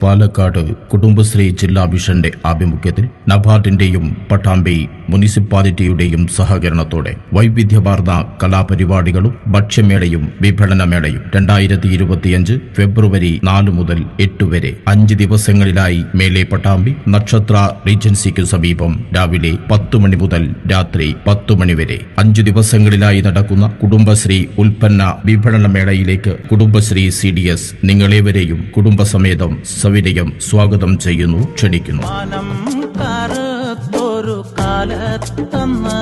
പാലക്കാട് കുടുംബശ്രീ ജില്ലാ മിഷന്റെ ആഭിമുഖ്യത്തിൽ നബാർഡിന്റെയും പട്ടാമ്പി മുനിസിപ്പാലിറ്റിയുടെയും സഹകരണത്തോടെ വൈവിധ്യമാർന്ന കലാപരിപാടികളും ഭക്ഷ്യമേളയും വിപണനമേളയും രണ്ടായിരത്തി ഇരുപത്തിയഞ്ച് ഫെബ്രുവരി നാല് മുതൽ എട്ട് വരെ അഞ്ച് ദിവസങ്ങളിലായി മേലെ പട്ടാമ്പി നക്ഷത്ര റീജൻസിക്ക് സമീപം രാവിലെ പത്ത് മണി മുതൽ രാത്രി പത്ത് മണി വരെ. അഞ്ച് ദിവസങ്ങളിലായി നടക്കുന്ന കുടുംബശ്രീ ഉൽപ്പന്ന വിപണനമേളയിലേക്ക് കുടുംബശ്രീ സി ഡി എസ് നിങ്ങളേവരെയും കുടുംബസമേതം സവിനയം സ്വാഗതം ചെയ്യുന്നു ക്ഷണിക്കുന്നു. കറുത്തൊരു കാലത്തന്ന്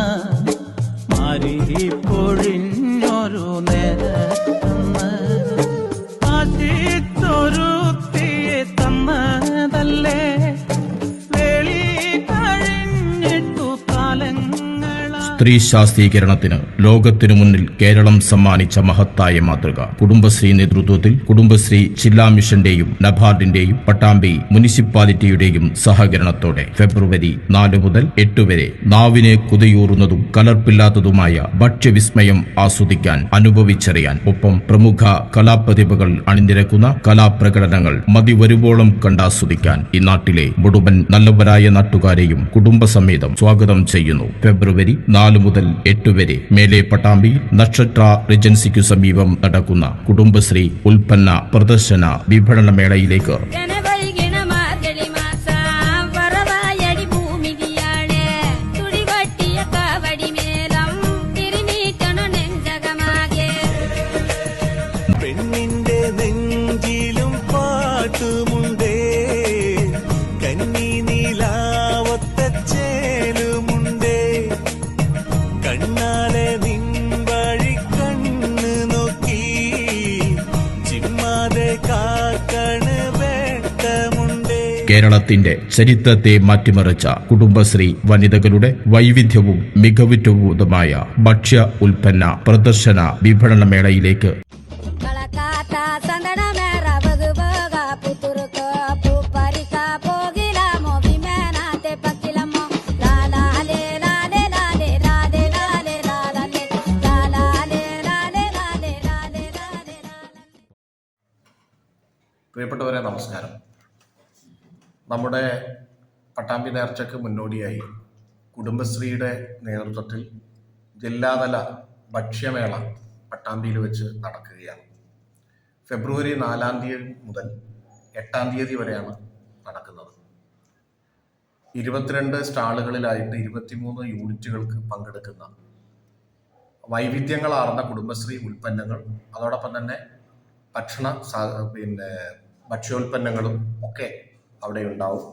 സ്ത്രീ ശാസ്ത്രീകരണത്തിന് ലോകത്തിനു മുന്നിൽ കേരളം സമ്മാനിച്ച മഹത്തായ മാതൃക. കുടുംബശ്രീ നേതൃത്വത്തിൽ കുടുംബശ്രീ ജില്ലാ മിഷന്റെയും നബാർഡിന്റെയും പട്ടാമ്പി മുനിസിപ്പാലിറ്റിയുടെയും സഹകരണത്തോടെ ഫെബ്രുവരി നാല് മുതൽ എട്ട് വരെ നാവിനെ കുതിയൂറുന്നതും കലർപ്പില്ലാത്തതുമായ ഭക്ഷ്യവിസ്മയം ആസ്വദിക്കാൻ അനുഭവിച്ചറിയാൻ ഒപ്പം പ്രമുഖ കലാപ്രതിഭകൾ അണിനിരക്കുന്ന കലാപ്രകടനങ്ങൾ മതി വരുവോളം കണ്ടാസ്വദിക്കാൻ ഈ നാട്ടിലെ മുഴുവൻ നല്ലവരായ നാട്ടുകാരെയും കുടുംബസമേതം സ്വാഗതം ചെയ്യുന്നു. ഫെബ്രുവരി നാല് മുതൽ എട്ട് വരെ മേലെ പട്ടാമ്പി നക്ഷത്ര റിജൻസിക്കു സമീപം നടക്കുന്ന കുടുംബശ്രീ ഉൽപ്പന്ന പ്രദർശന വിപണനമേളയിലേക്ക്. മേളയിലേക്ക് പെണ്ണിന്റെ നെഞ്ചിലും വറവായടി കേരളത്തിന്റെ ചരിത്രത്തെ മാറ്റിമറിച്ച കുടുംബശ്രീ വനിതകളുടെ വൈവിധ്യവും മികവുറ്റവുമായ ഭക്ഷ്യ ഉൽപ്പന്ന പ്രദർശന ലാലേ ലാലേ പ്രിയപ്പെട്ടവരെ നമസ്കാരം നമ്മുടെ പട്ടാമ്പി നേർച്ചയ്ക്ക് മുന്നോടിയായി കുടുംബശ്രീയുടെ നേതൃത്വത്തിൽ ജില്ലാതല ഭക്ഷ്യമേള പട്ടാമ്പിയിൽ വെച്ച് നടക്കുകയാണ്. ഫെബ്രുവരി നാലാം തീയതി മുതൽ എട്ടാം തീയതി വരെയാണ് നടക്കുന്നത്. ഇരുപത്തിരണ്ട് സ്റ്റാളുകളിലായിട്ട് ഇരുപത്തിമൂന്ന് യൂണിറ്റുകൾക്ക് പങ്കെടുക്കുന്ന വൈവിധ്യങ്ങളാർന്ന കുടുംബശ്രീ ഉൽപ്പന്നങ്ങൾ അതോടൊപ്പം തന്നെ ഭക്ഷണ പിന്നെ ഭക്ഷ്യോൽപ്പന്നങ്ങളും ഒക്കെ അവിടെ ഉണ്ടാവും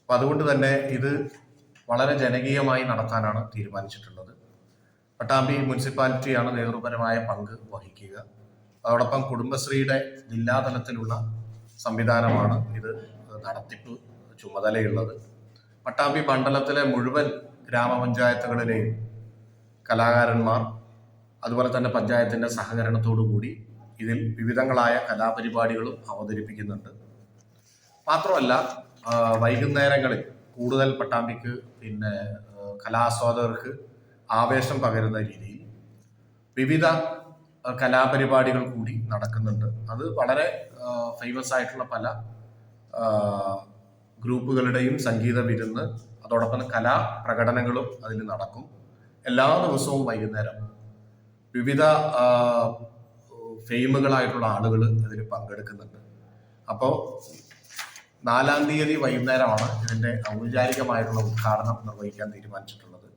അപ്പം അതുകൊണ്ട് തന്നെ ഇത് വളരെ ജനകീയമായി നടത്താനാണ് തീരുമാനിച്ചിട്ടുള്ളത്. പട്ടാമ്പി മുനിസിപ്പാലിറ്റിയാണ് നേതൃപരമായ പങ്ക് വഹിക്കുക. അതോടൊപ്പം കുടുംബശ്രീയുടെ ജില്ലാതലത്തിലുള്ള സംവിധാനമാണ് ഇത് നടത്തിപ്പ് ചുമതലയുള്ളത്. പട്ടാമ്പി മണ്ഡലത്തിലെ മുഴുവൻ ഗ്രാമപഞ്ചായത്തുകളിലെയും കലാകാരന്മാർ അതുപോലെ തന്നെ പഞ്ചായത്തിന്റെ സഹകരണത്തോടു കൂടി ഇതിൽ വിവിധങ്ങളായ കലാപരിപാടികളും അവതരിപ്പിക്കുന്നുണ്ട്. മാത്രമല്ല വൈകുന്നേരങ്ങളിൽ കൂടുതൽ പട്ടാമ്പിക്ക് പിന്നെ കലാസ്വാദകർക്ക് ആവേശം പകരുന്ന രീതിയിൽ വിവിധ കലാപരിപാടികൾ കൂടി നടക്കുന്നുണ്ട്. അത് വളരെ ഫേമസ് ആയിട്ടുള്ള പല ഗ്രൂപ്പുകളുടെയും സംഗീത വിരുന്ന് അതോടൊപ്പം കലാ പ്രകടനങ്ങളും അതിൽ നടക്കും. എല്ലാ ദിവസവും വൈകുന്നേരം വിവിധ ഫെയിമുകളായിട്ടുള്ള ആളുകൾ അതിൽ പങ്കെടുക്കുന്നുണ്ട്. അപ്പോൾ നാലാം തീയതി വൈകുന്നേരമാണ് ഇതിന്റെ ഔപചാരികമായിട്ടുള്ള ഉദ്ഘാടനം നിർവഹിക്കാൻ തീരുമാനിച്ചിട്ടുള്ളത്.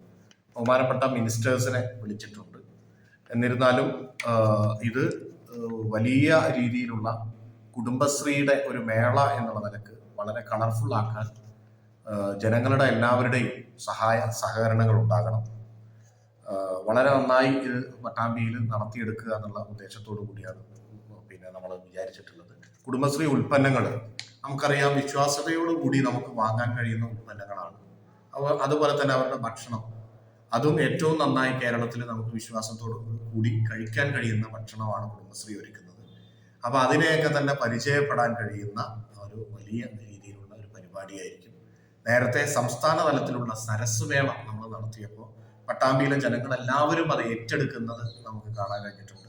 ബഹുമാനപ്പെട്ട മിനിസ്റ്റേഴ്സിനെ വിളിച്ചിട്ടുണ്ട്. എന്നിരുന്നാലും ഇത് വലിയ രീതിയിലുള്ള കുടുംബശ്രീയുടെ ഒരു മേള എന്നുള്ള നിലയ്ക്ക് വളരെ കളർഫുൾ ആക്കാൻ ജനങ്ങളുടെ എല്ലാവരുടെയും സഹായ സഹകരണങ്ങൾ ഉണ്ടാകണം. വളരെ നന്നായി ഇത് പട്ടാമ്പിയിൽ നടത്തിയെടുക്കുക എന്നുള്ള ഉദ്ദേശത്തോടു കൂടിയാണ് പിന്നെ നമ്മൾ വിചാരിച്ചിട്ടുള്ളത്. കുടുംബശ്രീ ഉൽപ്പന്നങ്ങൾ നമുക്കറിയാം വിശ്വാസതയോടുകൂടി നമുക്ക് വാങ്ങാൻ കഴിയുന്ന ഉൽപ്പന്നങ്ങളാണ്. അവ അതുപോലെ തന്നെ അവരുടെ ഭക്ഷണം. അതും ഏറ്റവും നന്നായി കേരളത്തിൽ നമുക്ക് വിശ്വാസത്തോട് കൂടി കഴിക്കാൻ കഴിയുന്ന ഭക്ഷണമാണ് കുടുംബശ്രീ ഒരുക്കുന്നത്. അപ്പൊ അതിനെയൊക്കെ തന്നെ പരിചയപ്പെടാൻ കഴിയുന്ന ഒരു വലിയ രീതിയിലുള്ള ഒരു പരിപാടിയായിരിക്കും. നേരത്തെ സംസ്ഥാന തലത്തിലുള്ള സരസ് മേള നമ്മൾ നടത്തിയപ്പോൾ പട്ടാമ്പിയിലെ ജനങ്ങൾ എല്ലാവരും അത് ഏറ്റെടുക്കുന്നത് നമുക്ക് കാണാൻ കഴിഞ്ഞിട്ടുണ്ട്.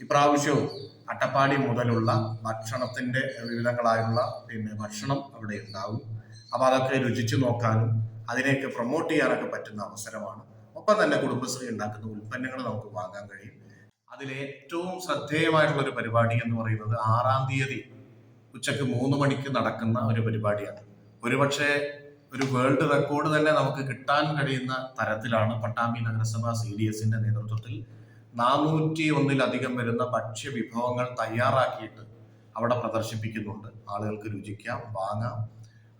ഇപ്രാവശ്യവും അട്ടപ്പാടി മുതലുള്ള ഭക്ഷണത്തിന്റെ വിവിധങ്ങളായുള്ള പിന്നെ ഭക്ഷണം അവിടെ ഉണ്ടാവും. അപ്പൊ അതൊക്കെ രുചിച്ചു നോക്കാനും അതിനെയൊക്കെ പ്രൊമോട്ട് ചെയ്യാനൊക്കെ പറ്റുന്ന അവസരമാണ്. ഒപ്പം തന്നെ കുടുംബശ്രീ ഉണ്ടാക്കുന്ന ഉൽപ്പന്നങ്ങൾ നമുക്ക് വാങ്ങാൻ കഴിയും. അതിലേറ്റവും ശ്രദ്ധേയമായിട്ടുള്ള ഒരു പരിപാടി എന്ന് പറയുന്നത് ആറാം തീയതി ഉച്ചയ്ക്ക് മൂന്ന് മണിക്ക് നടക്കുന്ന ഒരു പരിപാടിയാണ്. ഒരുപക്ഷെ ഒരു വേൾഡ് റെക്കോർഡ് തന്നെ നമുക്ക് കിട്ടാൻ കഴിയുന്ന തരത്തിലാണ് പട്ടാമ്പി നഗരസഭ സി ഡി എസിന്റെ നേതൃത്വത്തിൽ നാനൂറ്റി ഒന്നിലധികം വരുന്ന ഭക്ഷ്യ വിഭവങ്ങൾ തയ്യാറാക്കിയിട്ട് അവിടെ പ്രദർശിപ്പിക്കുന്നുണ്ട്. ആളുകൾക്ക് രുചിക്കാം വാങ്ങാം.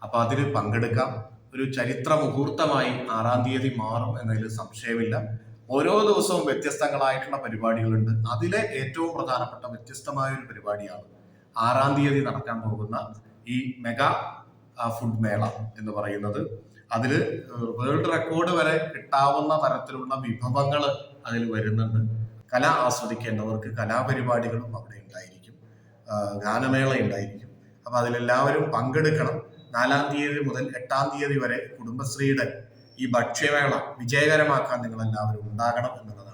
അപ്പൊ അതിൽ പങ്കെടുക്കാം. ഒരു ചരിത്ര മുഹൂർത്തമായി ആറാം തീയതി മാറും എന്നതിൽ സംശയമില്ല. ഓരോ ദിവസവും വ്യത്യസ്തങ്ങളായിട്ടുള്ള പരിപാടികളുണ്ട്. അതിലെ ഏറ്റവും പ്രധാനപ്പെട്ട വ്യത്യസ്തമായ ഒരു പരിപാടിയാണ് ആറാം തീയതി നടക്കാൻ പോകുന്ന ഈ മെഗാ ഫുഡ് മേള എന്ന് പറയുന്നത്. അതിൽ വേൾഡ് റെക്കോർഡ് വരെ കിട്ടാവുന്ന തരത്തിലുള്ള വിഭവങ്ങൾ അതിൽ വരുന്നുണ്ട്. കല ആസ്വദിക്കേണ്ടവർക്ക് കലാപരിപാടികളും അവിടെ ഉണ്ടായിരിക്കും. ഗാനമേള ഉണ്ടായിരിക്കും. അപ്പൊ അതിലെല്ലാവരും പങ്കെടുക്കണം. നാലാം തീയതി മുതൽ എട്ടാം തീയതി വരെ കുടുംബശ്രീയുടെ ഈ ഭക്ഷ്യമേള വിജയകരമാക്കാൻ നിങ്ങൾ എല്ലാവരും ഉണ്ടാകണം എന്നുള്ളതാണ്